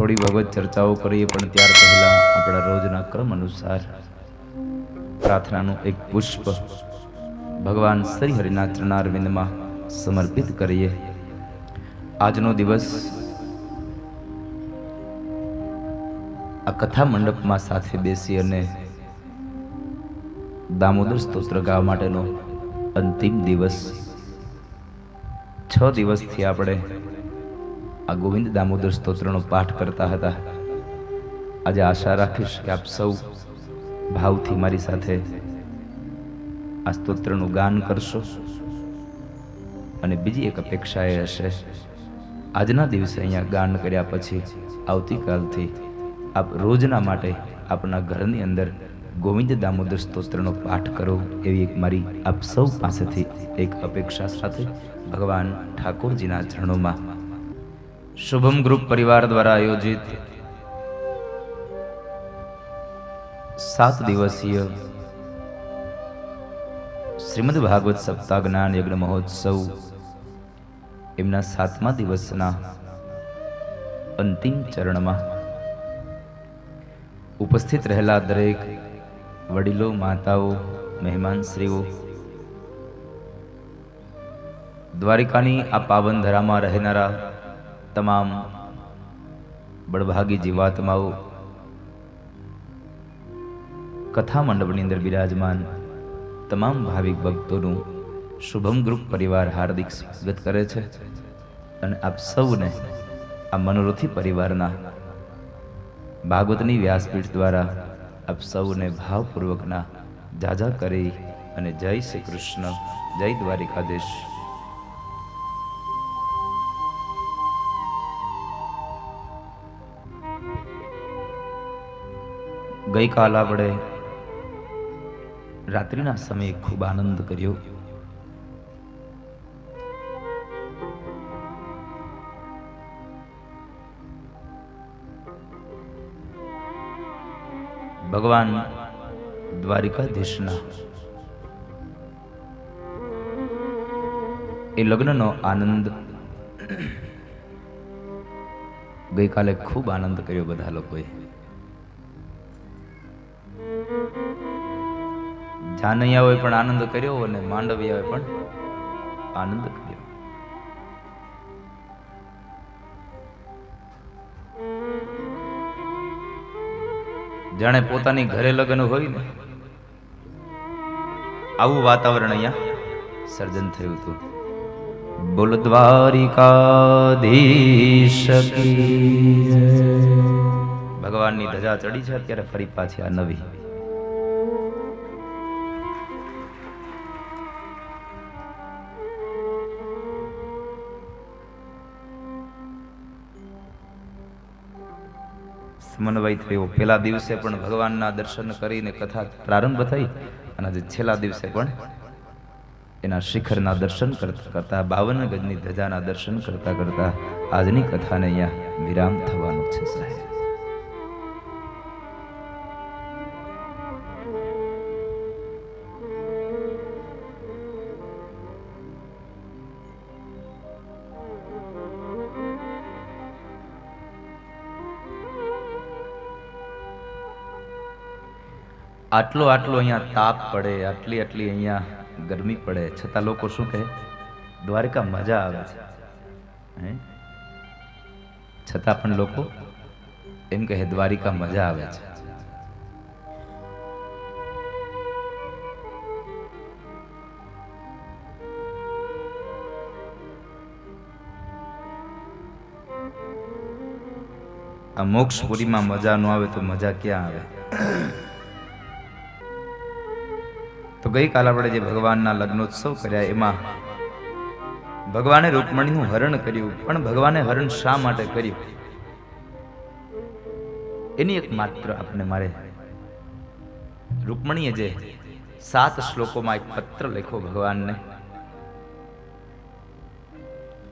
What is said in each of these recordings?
થોડી ભગવત ચર્ચાઓ કરીએ, પણ ત્યાર પહેલા આપણા રોજના ક્રમ અનુસાર પ્રાર્થનાનું એક પુષ્પ ભગવાન શ્રી હરિના ચરણારવિંદમાં સમર્પિત કરીએ. આજનો દિવસ આ કથા મંડપમાં સાથે બેસી અને દામોદર સ્તોત્ર ગાવા માટેનો અંતિમ દિવસ. છ દિવસથી આપણે આ ગોવિંદ દામોદર સ્તોત્રનો પાઠ કરતા હતા. આજે આશા રાખીશ કે આપ સૌ ભાવથી મારી સાથે આ સ્તોત્રનું ગાન કરશો. અને બીજી એક અપેક્ષા એ હશે, આજના દિવસે અહીંયા ગાન કર્યા પછી આવતીકાલથી આપ રોજના માટે આપના ઘરની અંદર ગોવિંદ દામોદર સ્તોત્રનો પાઠ કરો એવી એક મારી આપ સૌ પાસેથી એક અપેક્ષા સાથે ભગવાન ઠાકોરજીના ચરણોમાં શુભમ ગ્રુપ પરિવાર દ્વારા આયોજિત સાત દિવસીય શ્રીમદ ભાગવત સપ્તાહ જ્ઞાન યજ્ઞ મહોત્સવ એમના સાતમા દિવસના અંતિમ ચરણમાં ઉપસ્થિત રહેલા દરેક વડીલો, માતાઓ મહેમાન શ્રીઓ દ્વારિકાની આ પાવન ધરામાં રહેનારા તમામ બળભાગી જીવાત્માઓ કથા મંડપની અંદર બિરાજમાન તમામ ભાવિક ભક્તોનું શુભમ ગ્રુપ પરિવાર હાર્દિક સ્વાગત કરે છે અને આપ સૌને આ મનોરથી પરિવારના ભાગવતની વ્યાસપીઠ દ્વારા આપ સૌને ભાવપૂર્વકના જાજા કરી અને જય શ્રી કૃષ્ણ, જય દ્વારિકાધીશ. ગઈકાલ આપણે રાત્રિના સમયે ખૂબ આનંદ કર્યો. ભગવાન દ્વારિકાધીશના એ લગ્નનો આનંદ ગઈકાલે ખૂબ આનંદ કર્યો બધા લોકોએ. જાનૈયાઓએ પણ આનંદ કર્યો અને માંડવિયાઓએ પણ આનંદ કર્યો. જાણે પોતાની ઘરે લગ્ન હોય ને, આવું વાતાવરણ અહીંયા સર્જન થયું હતું. બોલ દ્વારિકાધીશ ભગવાનની ધજા ચડી છે, અત્યારે ફરી પાછી આ નવી. સમન્વય થયો. પેલા દિવસે પણ ભગવાનના દર્શન કરીને કથા પ્રારંભ થઈ અને આજે છેલ્લા દિવસે પણ એના શિખરના દર્શન કરતા કરતા બાવન ગજની ધજાના દર્શન કરતા કરતા આજની કથાને અહીંયા વિરામ થવાનું છે સાહેબ. આટલો આટલો અહીંયા તાપ પડે, આટલી આટલી અહીંયા ગરમી પડે. છતાં લોકો શું કહે? દ્વારકા મજા આવે છે. છતાં પણ લોકો એમ કહે, દ્વારિકા મજા આવે છે. આ મોક્ષપુરીમાં મજા ન આવે તો મજા ક્યાં આવે? તો ગઈકાલ આપણે જે ભગવાનના લગ્નોત્સવ કર્યા, એમાં ભગવાને રૂકમણીનું હરણ કર્યું, પણ ભગવાને હરણ શા માટે કર્યું? એની એક માત્ર આપણે મારે રૂકમણીએ જે સાત શ્લોકોમાં એક પત્ર લખ્યો ભગવાનને,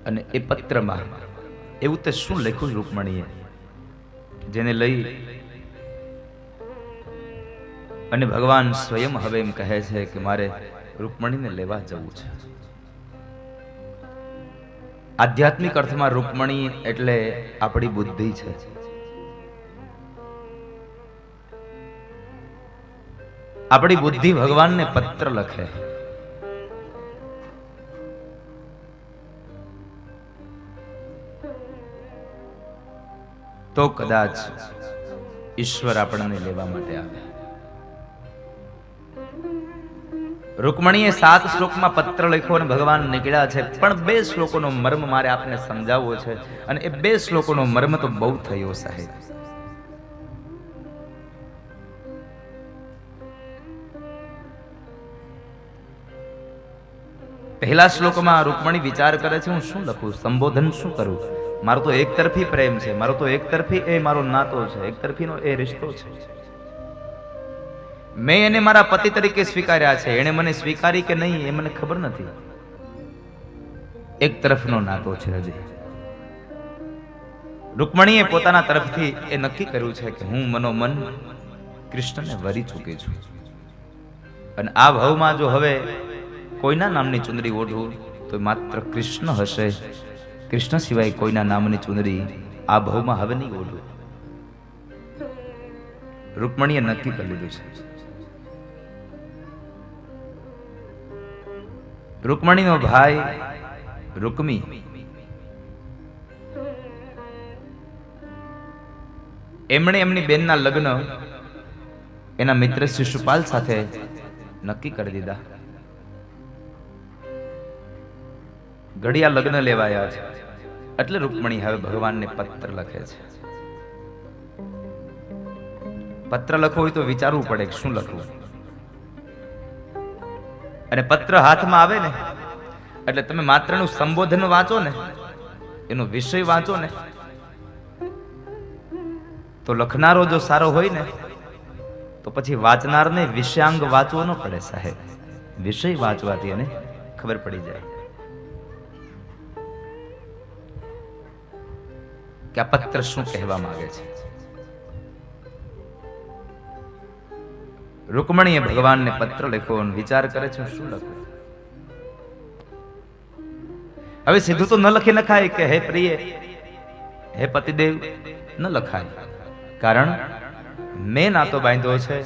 અને એ પત્રમાં એવું તે શું લખ્યું રૂકમણીએ, જેને લઈ અને ભગવાન સ્વયં હવે એમ કહે છે કે મારે રૂકમણીને લેવા જવું છે. આધ્યાત્મિક અર્થમાં રૂકમણી એટલે આપણી બુદ્ધિ છે. આપણી બુદ્ધિ ભગવાનને પત્ર લખે. તો કદાચ ઈશ્વર આપણને લેવા માટે આવે. રૂકમણીએ સાત શ્લોકમાં પત્ર લખ્યો અને ભગવાન નીકળ્યા છે. પણ બે શ્લોકોનો મર્મ મારે આપને સમજાવવો છે અને એ બે શ્લોકોનો મર્મ તો બહુ થયો સાહેબ. પહેલા શ્લોકમાં રૂકમણી વિચાર કરે છે, હું શું લખું? સંબોધન શું કરું? મારો તો એક તરફી પ્રેમ છે, મારો તો એક તરફી એ મારો નાતો છે, એક તરફીનો એ રિશ્તો છે. મેં એને મારા પતિ તરીકે સ્વીકાર્યા છે. એણે મને સ્વીકારી કે નહીં એ મને ખબર નથી. એક તરફનો નાતો છે હજી. રૂકમણીએ પોતાના તરફથી એ નક્કી કર્યું છે કે હું મનોમન કૃષ્ણને વરી ચૂકી છું. અને આ ભાવમાં જો હવે કોઈના નામની ચુંદડી ઓઢું, તો માત્ર કૃષ્ણ હશે. કૃષ્ણ સિવાય કોઈના નામની ચુંદડી આ ભાવમાં હવે નહીં ઓઢું. રૂકમણીએ નક્કી કરી લીધું છે. રૂકમણીનો ભાઈ રૂકમી. એમણે એમની બેનના લગ્ન એના મિત્ર શિશુપાલ સાથે નક્કી કરી દીધા. ઘડિયા લગ્ન લેવાયા છે એટલે રૂકમણી હવે ભગવાનને પત્ર લખે છે. પત્ર લખવો હોય તો વિચારવું પડે કે શું લખવું? અને પત્ર હાથમાં આવે ને, એટલે તમે માત્રનું સંબોધન વાંચો ને, એનો વિષય વાંચો ને, તો લખનારો જો સારો હોય ને, તો પછી વાંચનારને વિષયાંગ વાંચવો ન પડે સાહેબ. વિષય વાંચવાથી એને ખબર પડી જાય. કે આ પત્ર શું કહેવા માંગે છે? રૂકમણીએ ભગવાનને પત્ર લખ્યો અને વિચાર કરે છે શું લખું? હવે સીધું તો ન લખી નખાય કે, હે પ્રિય, હે પતિદેવ, ન લખાય. કારણ, મેં નાતો બાંધ્યો છે,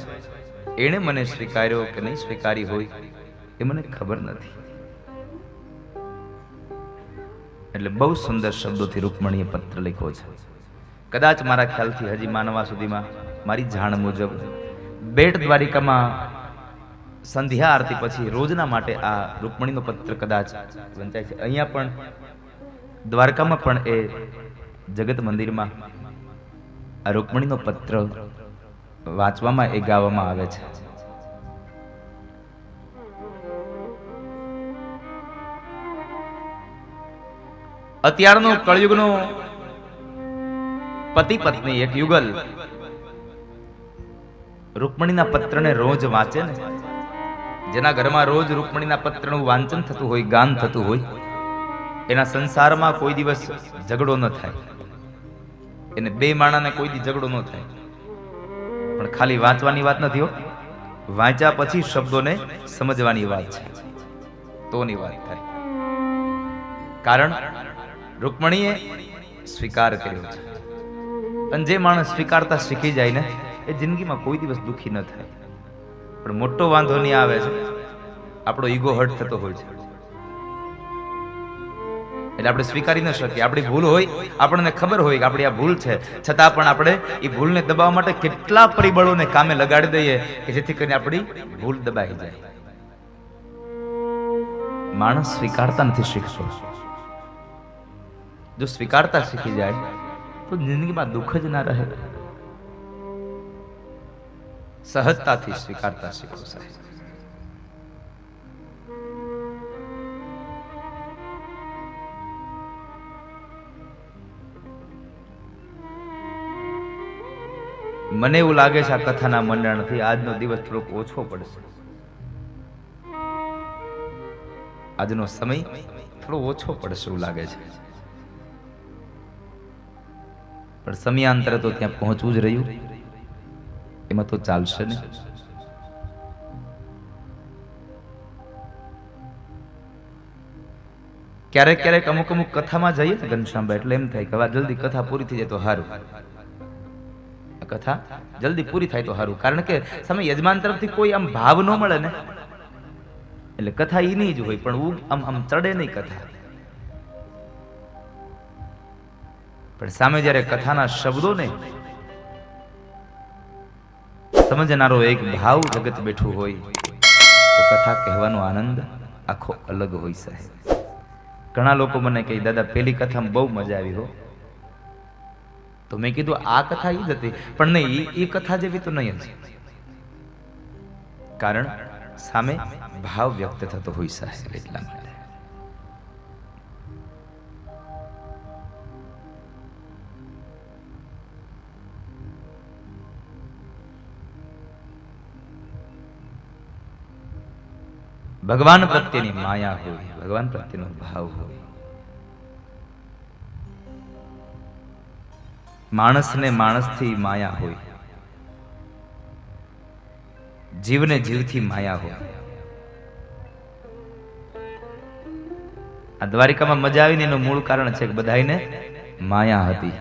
એણે મને સ્વીકાર્યો કે નહીં સ્વીકારી હોય, એ મને ખબર નથી. એટલે બહુ સુંદર શબ્દોથી રૂકમણીએ પત્ર લખ્યો છે. કદાચ મારા ખ્યાલથી હજી માનવા સુધીમાં મારી જાણ મુજબ બેટ દ્વારિકામાં સંધ્યા આરતી પછી રોજના માટે આ રૂકમણીનો પત્ર કદાચ વંચાય છે. અહીંયા પણ દ્વારકામાં પણ એ જગત મંદિરમાં આ રૂકમણીનો પત્ર વાંચવામાં એ ગાવામાં આવે છે. અત્યારનો કળયુગનો પતિ પત્ની, એક યુગલ રૂકમણીના પત્રને રોજ વાંચે ને? જેના ઘરમાં રોજ રૂકમણીના પત્રનું વાંચન થતું હોય, ગાન થતું હોય, એના સંસારમાં કોઈ દિવસ ઝઘડો ન થાય. એને બે માણાને કોઈ દી ઝઘડો ન થાય. પણ ખાલી વાંચવાની વાત નથી હો. વાંચ્યા પછી શબ્દોને સમજવાની વાત છે. તોની વાત થાય. કારણ રૂકમણીએ સ્વીકાર કર્યો છે. અને જે માણસ સ્વીકારતા શીખી જાય ને એ જિંદગીમાં કોઈ દિવસ દુઃખી ન થાય. પણ મોટો વાંધો નહીં આવે છે. આપણો ઈગો હર્ટ થતો હોય છે. એટલે આપણે સ્વીકારી ન શકીએ. આપણી ભૂલ હોય, આપણને ખબર હોય કે આપણી આ ભૂલ છે. છતાં પણ આપણે એ ભૂલને દબાવવા માટે કેટલા પરિબળોને કામે લગાડી દઈએ કે જેથી કરીને આપણી ભૂલ દબાઈ જાય. માણસ સ્વીકારતા નથી શીખતો. જો સ્વીકારતા શીખી જાય, તો જિંદગીમાં દુઃખ જ ના રહે. સહજતાથી સ્વીકારતા શીખો, સાહેબ. મને એવું લાગે છે આ કથાના મંડળથી આજનો દિવસ થોડોક ઓછો પડશે. આજનો સમય થોડો ઓછો પડશે એવું લાગે છે. પણ સમયાંતરે તો ત્યાં પહોંચવું જ રહ્યું. એમાં તો ચાલશે ને ક્યારેક ક્યારેક અમુક અમુક કથામાં જઈએ ને ઘનશ્યામભાઈ, એટલે એમ થાય કે વા જલ્દી કથા પૂરી થઈ જાય તો સારું કથા જલ્દી પૂરી થાય તો સારું કારણ કે સામે યજમાન તરફથી કોઈ આમ ભાવ ન મળે ને. એટલે કથા એની જ હોય, પણ ઉગ આમ આમ ચડે નહીં કથા. પણ સામે જ્યારે કથાના શબ્દો ને સમજનારો એક ભાવ જગત બેઠું હોય, તો કથા કહેવાનો આનંદ આખો અલગ હોય સાહેબ. ઘણા લોકો મને કહે, દાદા, પેલી કથામાં બહુ મજા આવી હો. તો મેં કીધું, આ કથા એ જ હતી. પણ નહીં એ કથા જેવી તો નહીં જ. કારણ સામે ભાવ વ્યક્ત થતો હોય સાહેબ એટલા માટે ભગવાન પ્રત્યેની માયા હોય, ભગવાન પ્રત્યેનો ભાવ હોય. માણસને માણસથી માયા હોય. જીવને જીવથી માયા હોય. આ દ્વારિકામાં મજા આવીને એનું મૂળ કારણ છે કે બધાને માયા હતી.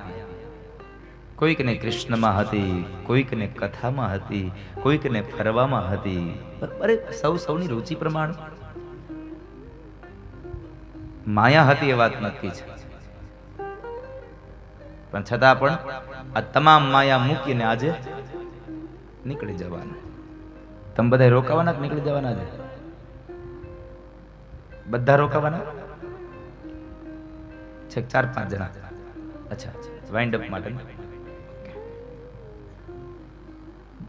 કોઈકને કૃષ્ણમાં હતી, કોઈકને કથામાં હતી, કોઈકને ફરવામાં હતી. અરે, સૌ, સૌની રુચિ પ્રમાણે. માયા હતી એ વાત નક્કી છે. પણ છતાં પણ આ તમામ માયા મૂકીને આજે નીકળી જવાનું. તમે બધા રોકાવાના કે નીકળી જવાના છે બધા રોકાવાના? છેક ચાર પાંચ જણા. અચ્છા વાઇન્ડ અપ માટે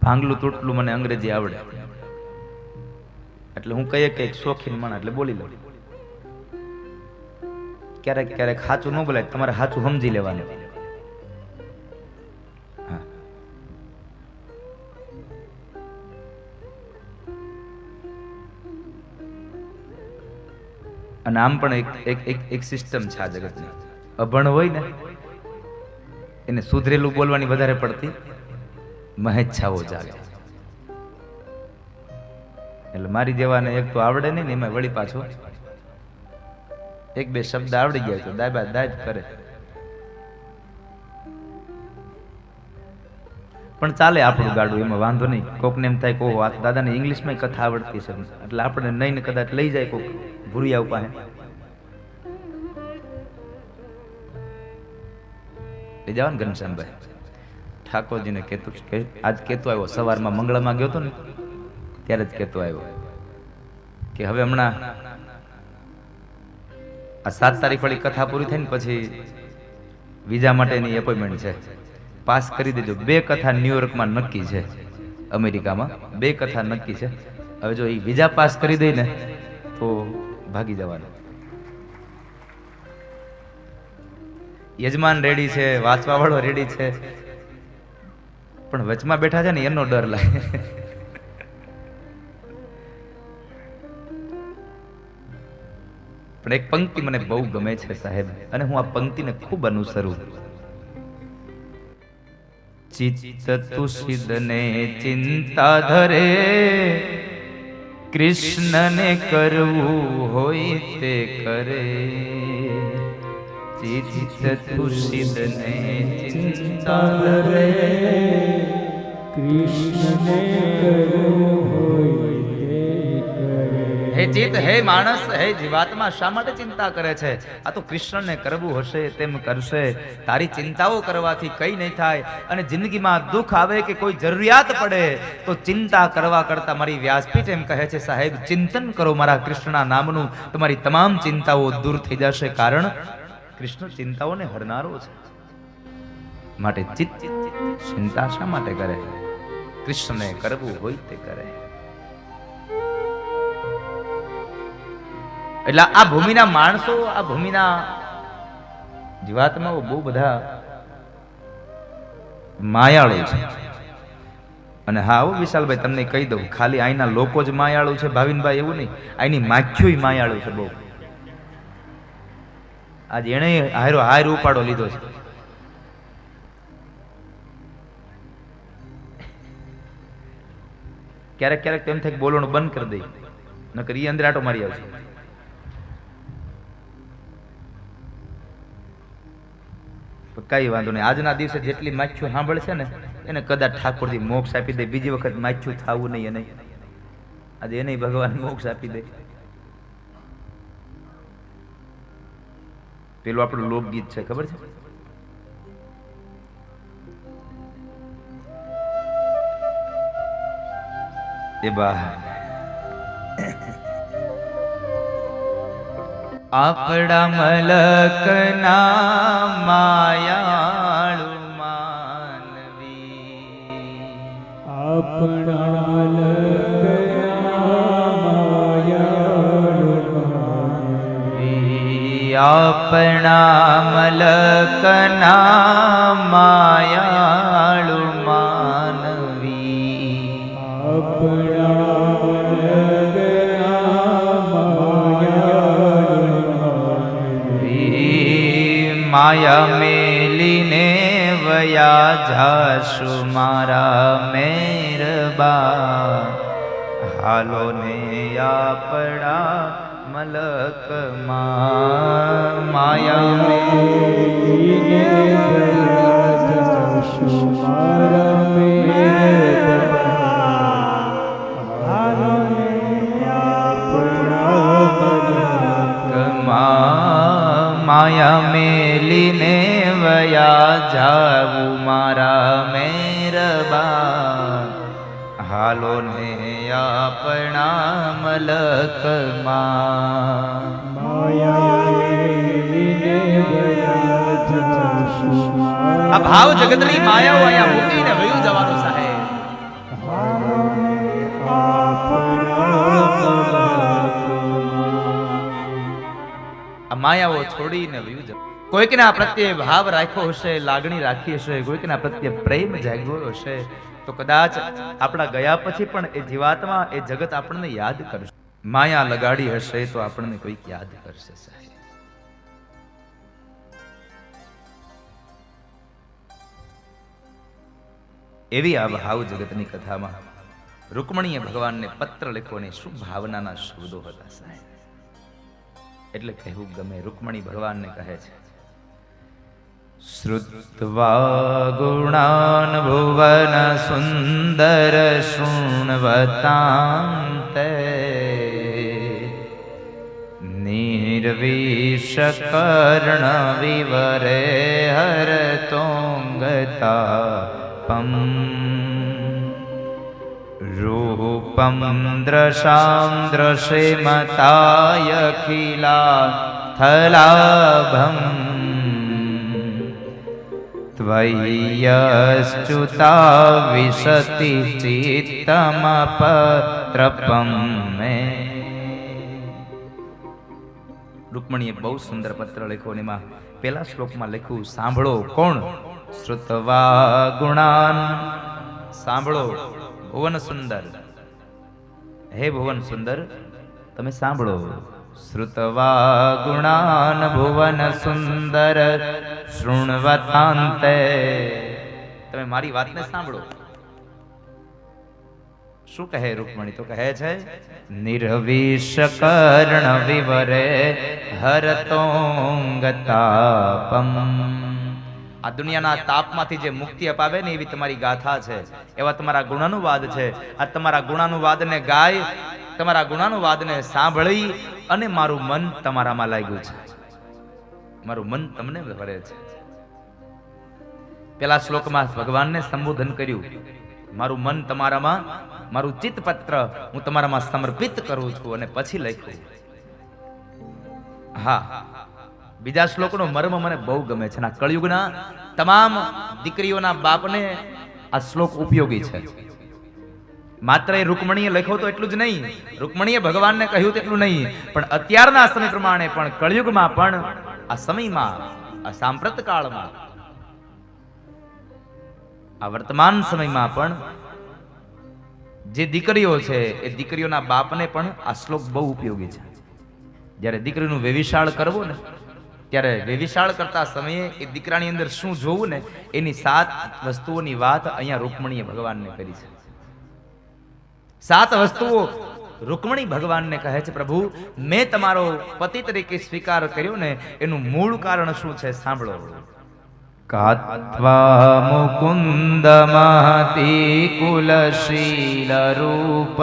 ભાંગલું તૂટલું મને અંગ્રેજી આવડે. એટલે હું કહીએ કંઈક શોખીન માણસ, એટલે બોલી લઉં. ક્યારેક ક્યારેક સાચું ન બોલાય, તમારે સાચું સમજી લેવાનું. અને આમ પણ એક એક એક એક સિસ્ટમ છે આ જગતની. અભણ હોય ને, એને સુધરેલું બોલવાની વધારે પડતી મહેચ્છાઓ જાગે. એટલે મારી જેવાને એક તો આવડે નહીં ને એમાં વળી પાછો એક બે શબ્દ આવડી ગયા તો દાબા દાબ કરે. પણ ચાલે આપણું ગાડું, એમાં વાંધો નહીં. કોકને એમ થાય કહો દાદાને ઇંગ્લિશમાં કથા આવડતી છે. એટલે આપણે નહીં ને કદાચ લઈ જાય કોક ભૂરિયા પાસે. લઈ જાવ ને ઘનશ્યામભાઈ. ઠાકોરજીને કેતુ આજ કેતુ આવ્યો, સવારમાં મંગળમાં ગયો હતો ને, ત્યારે જ કહેતો આવ્યો કે હવે હમણાં આ સાત તારીખ વાળી કથા પૂરી થઈ ને પછી વિઝા માટેની એપોઇન્ટમેન્ટ છે. પાસ કરી દેજો. બે કથા ન્યુયોર્કમાં નક્કી છે. અમેરિકામાં બે કથા નક્કી છે. હવે જો એ વિઝા પાસ કરી દઈ ને, તો ભાગી જવાનું. યજમાન રેડી છે વાંચવા વાળો રેડી છે. પણ વચમાં બેઠા છે ને, એનો ડર લાગે. પણ એક પંક્તિ મને બહુ ગમે છે, સાહેબ, અને હું આ પંક્તિને ખૂબ અનુસરું. ચિત્ત તુષિદને ચિંતા ધરે, કૃષ્ણને કરવું હોય તે કરે. ચિત્ત તુષિદને ચિંતા ધરે કૃષ્ણને હે ચિત હે માણસ હે જીવાત્મા શા માટે ચિંતા કરે છે આ તો કૃષ્ણને કરવું હશે તેમ કરશે તારી ચિંતાઓ કરવાથી કઈ નહીં થાય અને જિંદગીમાં દુઃખ આવે કે કોઈ જરૂરિયાત પડે તો ચિંતા કરવા કરતા મારી વ્યાસપીઠ એમ કહે છે સાહેબ ચિંતન કરો મારા કૃષ્ણના નામનું તમારી તમામ ચિંતાઓ દૂર થઈ જશે કારણ કૃષ્ણ ચિંતાઓને હરનારો છે માટે ચિત્ત ચિંતા શા માટે કરે કૃષ્ણને કરવું હોય તે કરે એટલે આ ભૂમિના માણસો આ ભૂમિના જીવાત્માઓ બહુ બધા માયાળુ છે. અને હા, આવું વિશાલભાઈ તમને કહી દઉં, ખાલી અહીંના લોકો જ માયાળુ છે, ભાવિનભાઈ એવું નહીં અહીંની માખ્યું માયાળુ છે બહુ. આજ એણે હારો હાર ઉપાડો લીધો છે. ક્યારેક ક્યારેક તેમ થાય બોલવાનું બંધ કરી દઈ નકર ઈ અંદર આટો મારી આવશે. કઈ વાંધો નહીં. આજના દિવસે જેટલી માખ્યું સાંભળશે ને, એને કદાચ ઠાકોરજી મોક્ષ આપી દે. બીજી વખત માથ્યું થાવું નહીં એને. આજે એને ભગવાન મોક્ષ આપી દે. પેલું આપણું લોકગીત છે, ખબર છે? એ બા. આપણા મલકના માયાળુ માનવી. આપણા આપણા મલકના માયાળુ માયા મેલીને વયા જાશુ મારા મેરબા હાલો ને આપણા મલકમાં માયા મેલી માં માયા મેલીને વયા જાવું મારા મેરબા હાલો ને આપણા મલકમાં. આ ભાવ જગતની માયાઓ અહીંયા મૂકીને વયું જવાનું માયાઓ છોડીને વયું જવું કોઈકના પ્રત્યે ભાવ રાખ્યો હશે, લાગણી રાખી હશે, કોઈકના પ્રત્યે પ્રેમ જાગ્યો હશે, તો કદાચ આપણા ગયા પછી પણ એ જીવાત્મા એ જગત આપણને યાદ કરશે. માયા લગાડી હશે તો આપણને કોઈક યાદ કરશે એવી આ ભાવ જગતની કથામાં રૂકમણીએ ભગવાનને પત્ર લખવાની શું ભાવનાના શબ્દો હતા સાહેબ? એટલે કહેવું ગમે રૂકમણી ભગવાનને કહે છે. શ્રુત્વા ગુણાન ભુવન સુંદર શૃણવતાંતે નિર્વિષ કર્ણ વિવરે હરતોંગતાપમ रूपं द्रशां दृशेमतायखिला थलाभम् त्वय्यश्च्युता विशति चित्तमपत्रपं मे રૂકમણીએ બહુ સુંદર પત્ર લખ્યો અને એમાં પેલા શ્લોકમાં લખ્યું સાંભળો કોણ શ્રુતવા ગુણાન સાંભળો ભુવન સુંદર. હે ભુવન સુંદર, તમે સાંભળો. શ્રુતવા ગુણાન ભુવન સુંદર, શૃણવતાંતે. તમે મારી વાતને સાંભળો. શું કહે રૂકમણી? તો કહે છે, નિર્વિષ કર્ણ વિવરે હરતોંગતાપમ આ દુનિયાના તાપમાંથી જે મુક્તિ અપાવે ને એવી તમારી ગાથા છે. એવા તમારા ગુણાનુવાદ છે. આ તમારા ગુણાનુવાદને ગાય, તમારા ગુણાનુવાદને સાંભળી અને મારું મન તમારામાં લાગ્યું છે. મારું મન તમને ભરે છે. પેલા શ્લોકમાં ભગવાનને સંબોધન કર્યું. મારું મન તમારામાં, મારું ચિત્તપત્ર હું તમારામાં સમર્પિત કરું છું અને પછી લખ્યું. હા બીજા શ્લોકનો મર્મ મને બહુ ગમે છે. આ કળિયુગના તમામ દીકરીઓના બાપને આ શ્લોક ઉપયોગી છે. માત્ર એ રૂકમણીએ લખ્યો તો એટલું જ નહીં. રૂકમણીએ ભગવાનને કહ્યું તેટલું નહીં. પણ અત્યારના સમય પ્રમાણે પણ કળિયુગમાં પણ આ સમયમાં, આ સાંપ્રત કાળમાં, આ વર્તમાન સમયમાં પણ જે દીકરીઓ છે, એ દીકરીઓના બાપને પણ આ શ્લોક બહુ ઉપયોગી છે. જ્યારે દીકરીનું વેવિશાળ કરવું ને ત્યારે વેવિશાળ કરતા સમયે એ દીકરાની અંદર શું જોવું ને, એની સાત વસ્તુઓની વાત અહીંયા રૂકમણીએ ભગવાનને કરી છે. સાત વસ્તુઓ રૂકમણી ભગવાનને કહે છે, પ્રભુ, મેં તમારો પતિ તરીકે સ્વીકાર કર્યો ને, એનું મૂળ કારણ શું છે સાંભળો. કાત્વા મુકુંદ મહતી કુલશીલ રૂપ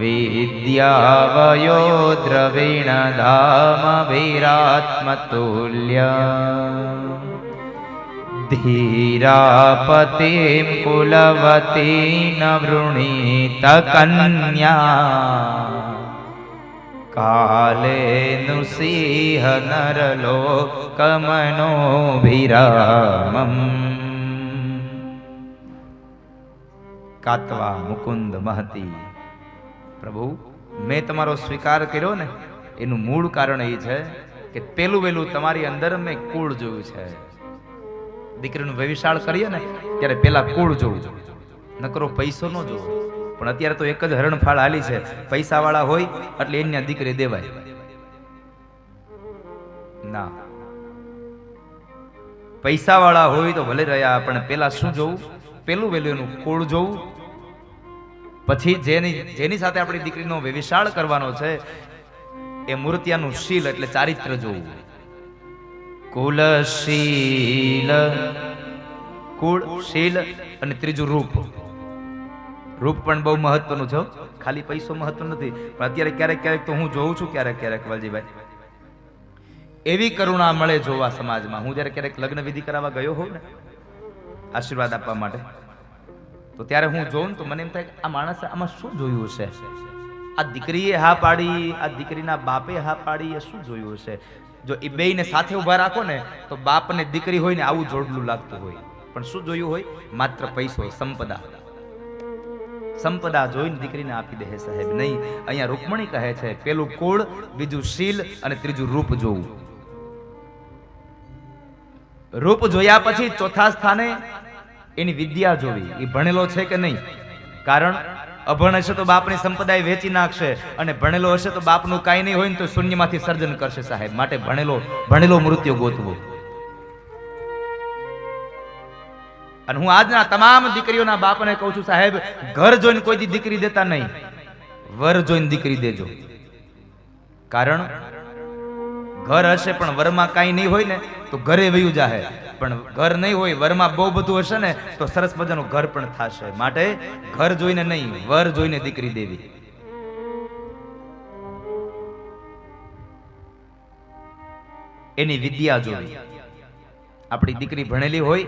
विद्यावयो द्रविणदामभिरात्मतुल्य धीरापतिं कुलवती न वृणीतकन्या। काले नुसिंहनरलोकमनोभिरामम् कात्वा मुकुन्द महती પ્રભુ, મેં તમારો સ્વીકાર કર્યો ને, એનું મૂળ કારણ એ છે કે પેલું વેલું તમારી અંદર મેં કુળ જોયું છે. દીકરીનું વ્યવિશાળ કરીએ ને, ત્યારે પેલા કુળ જોવું. નકરો પૈસો ન જોવો. પણ અત્યારે તો એક જ હરણફાળ હાલી છે. પૈસા વાળા હોય, એટલે એની દીકરી દેવાય. ના. પૈસા વાળા હોય તો ભલે રહ્યા, પણ પેલા શું જોવું? પેલું વેલું એનું કુળ જોવું પછી જેની જેની સાથે આપણી દીકરીનો વિશાળ કરવાનો છે, એ મૂર્તિયાનું શીલ એટલે ચારિત્ર જોવું. કુલશીલ કુળ, શીલ અને ત્રીજું રૂપ. રૂપ પણ બહુ મહત્વનું છે ખાલી પૈસો મહત્વ નથી. પણ અત્યારે ક્યારેક ક્યારેક તો હું જોઉં છું ક્યારેક ક્યારેક, વાલજીભાઈ. એવી કરુણા મળે જોવા સમાજમાં. હું જ્યારે ક્યારેક લગ્ન વિધિ કરાવવા ગયો હોઉં ને, આશીર્વાદ આપવા માટે તો ત્યારે હું જોઉં તો મને એમ થાય કે આ માણસે આમાં શું જોયું છે આ દીકરીએ હા પાડી, આ દીકરીના બાપે હા પાડી, એ શું જોયું છે જો એ બેયને સાથે ઊભા રાખો ને તો બાપ ને દીકરી હોય ને આવું જોડલું લાગતું હોય. પણ શું જોયું હોય? માત્ર પૈસો, સંપદા. સંપદા જોઈને દીકરીને આપી દે સાહેબ. નહીં, અહીંયા રૂકમણી કહે છે, પેલું કુળ, બીજું શીલ અને ત્રીજું રૂપ જોવું. રૂપ જોયા પછી ચોથા સ્થાને એની વિદ્યા જોવી, એ ભણેલો છે કે નહીં? કારણ, અભણ હશે તો બાપની સંપદાય વેચી નાખશે અને ભણેલો હશે તો બાપનું કાંઈ નહીં હોય ને તો શૂન્યમાંથી સર્જન કરશે સાહેબ. માટે ભણેલો ભણેલો મૃત્યુ ગોતવો. અને હું આજના તમામ દીકરીઓના બાપને કહું છું સાહેબ, ઘર જોઈને કોઈ દીકરી દેતા નહીં. વર જોઈને દીકરી દેજો. કારણ, ઘર હશે પણ વરમાં કાંઈ નહીં હોય ને તો ઘરે વયું જાહે. પણ ઘર નહીં હોય, વરમાં બહુ બધું હશે ને, તો સરસ મજાનું ઘર પણ થશે. માટે ઘર જોઈને નહીં, વર જોઈને દીકરી દેવી. એની વિદ્યા જોવી. આપણી દીકરી ભણેલી હોય,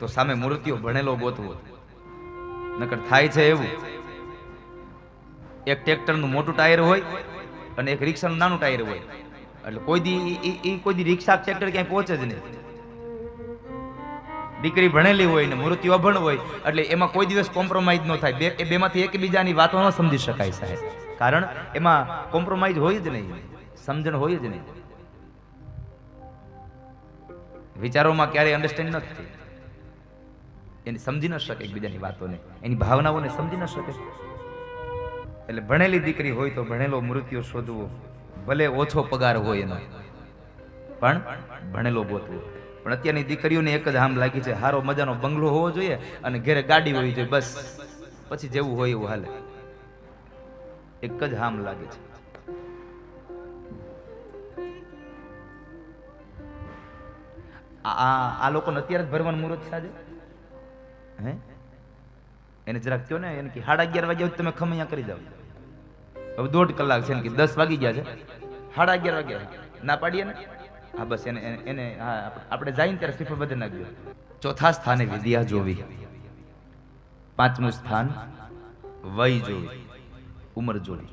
તો સામે મૂર્તિઓ ભણેલો ગોતવો. નકર થાય છે એવું. એક ટ્રેક્ટરનું મોટું ટાયર હોય, અને એક રિક્ષાનું નાનું ટાયર હોય. એટલે કોઈ દી ઈ કોઈ દી રિક્ષા ટ્રેક્ટર ક્યાંય પહોંચે જ નહીં. દીકરી ભણેલી હોય ને મૂર્તિ અભણ હોય, એટલે એમાં કોઈ દિવસ કોમ્પ્રોમાઇઝ ન થાય. બે બેમાંથી એકબીજાની વાતો ન સમજી શકાય સાહેબ. કારણ એમાં કોમ્પ્રોમાઇઝ હોય જ નહીં. સમજણ હોય જ નહીં. વિચારોમાં ક્યારેય અન્ડરસ્ટેન્ડ નથી. થતી એને સમજી ન શકે એકબીજાની વાતોને. એની ભાવનાઓને સમજી ન શકે. એટલે ભણેલી દીકરી હોય તો ભણેલો મૃત્યુ શોધવો, ભલે ઓછો પગાર હોય એનો. પણ ભણેલો ગોતવો. પણ અત્યારની દીકરીઓને એક જ હામ લાગી છે, હારો મજાનો બંગલો હોવો જોઈએ અને ઘરે ગાડી હોવી જોઈએ, બસ. પછી જેવું હોય એવું હાલે. એક જ હામ લાગે છે. આ, આ- લોકોને અત્યારે જ ભરવાનું મુહૂર્ત છે હે? એને જરાક કહો ને, એને કે સાડા અગિયાર વાગ્યા તમે ખમૈયા કરી જાઓ. હવે દોઢ કલાક છે ને કે દસ વાગી ગયા છે. સાડા અગિયાર વાગ્યા ના પાડીએ ને? હા, બસ એને એને- હા આપ- આપણે જઈને ત્યારે શ્રીફળ બધે નાખજો ચોથા સ્થાને વિદ્યા જોવી. પાંચમું સ્થાન વય જોવી. ઉંમર જોવી.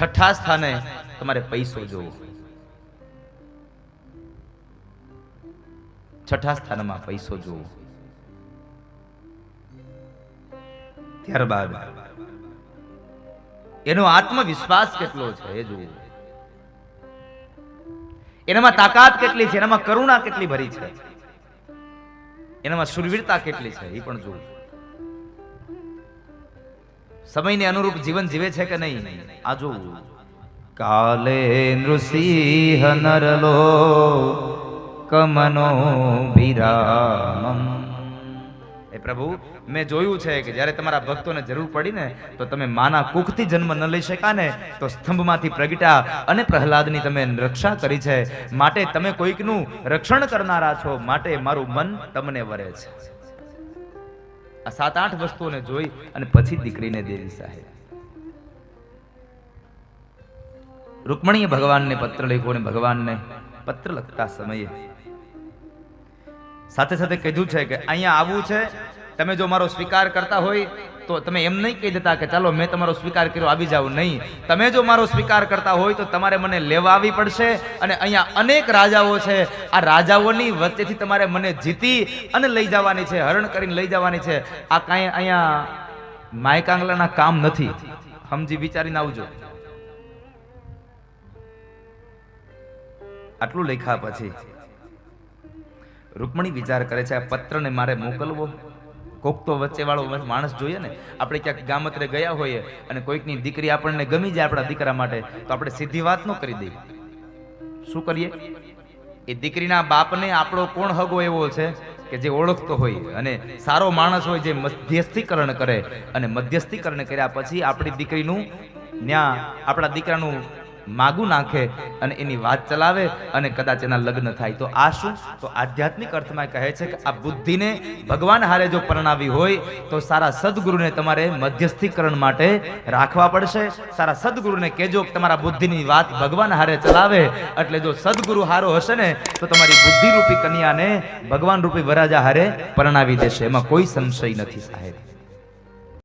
છઠ્ઠા સ્થાને તમારે પૈસો જોવો. છઠ્ઠા સ્થાનમાં પૈસો જોવો. ત્યારબાદ એનો આત્મવિશ્વાસ કેટલો છે એ જોવું. એનામાં તાકાત કેટલી છે? એનામાં કરુણા કેટલી ભરી છે? એનામાં શુરવીરતા કેટલી છે? એ પણ જોવું. સમયને અનુરૂપ જીવન જીવે છે કે નહીં? આ જોવું. કાલે નૃસિંહ નરલો, કમનો વિરામમ એ પ્રભુ, મેં જોયું છે કે જ્યારે તમારા ભક્તોને જરૂર પડી ને, તો તમે માના કુખથી જન્મ ન લઈ શકા ને, તો સ્તંભમાંથી પ્રગટ્યા અને પ્રહલાદની તમે રક્ષા કરી છે. માટે તમે કોઈકનું રક્ષણ કરનારા છો, માટે મારું મન તમને વરે છે. આ સાત આઠ વસ્તુઓને જોઈ અને પછી દીકરીને દેવી સાહેબ. રૂકમણીએ ભગવાનને પત્ર લખ્યો અને ભગવાનને પત્ર લખતા સમયે સાથે સાથે કીધું છે કે અહીંયા આવવું છે. તમે જો મારો સ્વીકાર કરતા હોય તો તમે એમ નહીં કહી દેતા કે ચાલો મેં તમારો સ્વીકાર કર્યો, આવી જાવ નહીં. તમે જો મારો સ્વીકાર કરતા હોય તો તમારે મને લેવા આવવી પડશે અને અહીંયા અનેક રાજાઓ છે. આ રાજાઓની વચ્ચેથી તમારે મને જીતી અને લઈ જવાની છે, હરણ કરીને લઈ જવાની છે. આ કાંઈ અહીંયા માયકાંગલાના કામ નથી. સમજી વિચારીને આવજો. આટલું લખ્યા પછી રૂકમણી વિચાર કરે છે, આ પત્રને મારે મોકલવો? કોક તો વચ્ચેવાળો માણસ જોઈએ ને, આપણે ક્યાંક ગામત્રે ગયા હોઈએ અને કોઈકની દીકરી આપણને ગમી જાય આપણા દીકરા માટે, તો આપણે સીધી વાત ન કરી દઈએ. શું કરીએ? એ દીકરીના બાપને આપણો કોણ હગો એવો છે કે જે ઓળખતો હોય અને સારો માણસ હોય જે મધ્યસ્થીકરણ કરે અને મધ્યસ્થીકરણ કર્યા પછી આપણી દીકરીનું ન્યા આપણા દીકરાનું માગું નાખે અને એની વાત ચલાવે અને કદાચ એના લગ્ન થાય. તો આ શું? તો આધ્યાત્મિક અર્થમાં કહે છે કે આ બુદ્ધિને ભગવાન હારે જો પરણાવી હોય, તો સારા સદગુરુને તમારે મધ્યસ્થીકરણ માટે રાખવા પડશે. સારા સદગુરુને કહેજો કે તમારા બુદ્ધિની વાત ભગવાન હારે ચલાવે. એટલે જો સદગુરુ હારો હશે ને, તો તમારી બુદ્ધિરૂપી કન્યાને ભગવાન રૂપી વરાજા હારે પરણાવી દેશે. એમાં કોઈ સંશય નથી સાહેબ.